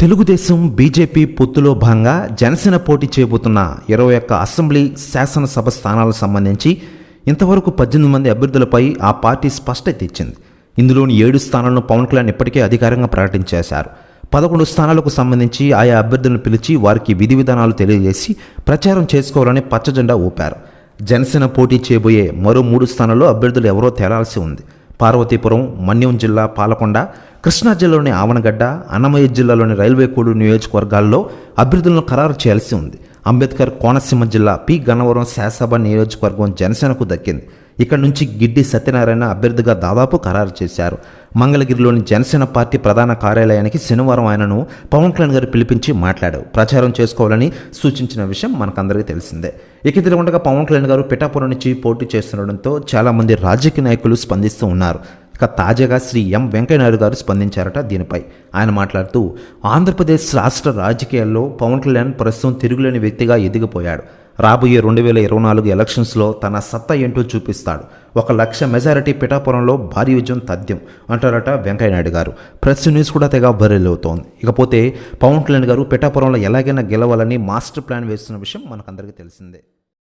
Telugu Desam BJP పొత్తులో భాగంగా జనసేన పోటీ చేయబోతున్న ఇరవై ఒక్క అసెంబ్లీ శాసనసభ స్థానాలకు సంబంధించి ఇంతవరకు పద్దెనిమిది మంది అభ్యర్థులపై ఆ పార్టీ స్పష్టత ఇచ్చింది ఇందులోని ఏడు స్థానాలను పవన్ కళ్యాణ్ ఇప్పటికే అధికారంగా ప్రకటించేశారు. పదకొండు స్థానాలకు సంబంధించి ఆయా అభ్యర్థులను పిలిచి వారికి విధి విధానాలు తెలియజేసి ప్రచారం చేసుకోవాలని పచ్చజెండా ఊపారు. జనసేన పోటీ చేయబోయే మరో మూడు స్థానాల్లో అభ్యర్థులు ఎవరో తేలాల్సి ఉంది. పార్వతీపురం మన్యం జిల్లా పాలకొండ కృష్ణా జిల్లాలోని ఆవనగడ్డ అన్నమయ్య జిల్లాలోని రైల్వే కోడు నియోజకవర్గాల్లో అభ్యర్థులను ఖరారు చేయాల్సి ఉంది. అంబేద్కర్ కోనసీమ జిల్లా పి. గన్నవరం శాసభ నియోజకవర్గం జనసేనకు దక్కింది. ఇక్కడ నుంచి గిడ్డి సత్యనారాయణ అభ్యర్థిగా దాదాపు ఖరారు చేశారు. మంగళగిరిలోని జనసేన పార్టీ ప్రధాన కార్యాలయానికి శనివారం ఆయనను పవన్ కళ్యాణ్ గారు పిలిపించి మాట్లాడారు. ప్రచారం చేసుకోవాలని సూచించిన విషయం మనకందరికీ తెలిసిందే. ఇక తిరగకుండా పవన్ కళ్యాణ్ గారు పిఠాపురం నుంచి పోటీ చేస్తుండడంతో చాలామంది రాజకీయ నాయకులు స్పందిస్తూ ఉన్నారు. ఇక తాజాగా శ్రీ ఎం వెంకయ్యనాయుడు గారు స్పందించారట దీనిపై. ఆయన మాట్లాడుతూ ఆంధ్రప్రదేశ్ రాష్ట్ర రాజకీయాల్లో పవన్ కళ్యాణ్ ప్రస్తుతం తిరుగులేని వ్యక్తిగా ఎదిగిపోయాడు. రాబోయే రెండు వేల ఇరవై నాలుగు ఎలక్షన్స్లో తన సత్తా ఏంటో చూపిస్తాడు. ఒక లక్ష మెజారిటీ పిఠాపురంలో భారీ విజయం తథ్యం అంటారట వెంకయ్యనాయుడు గారు. ప్రెస్ న్యూస్ కూడా తెగ అవుతోంది. ఇకపోతే పవన్ కళ్యాణ్ గారు పిఠాపురంలో ఎలాగైనా గెలవాలని మాస్టర్ ప్లాన్ వేస్తున్న విషయం మనకందరికీ తెలిసిందే.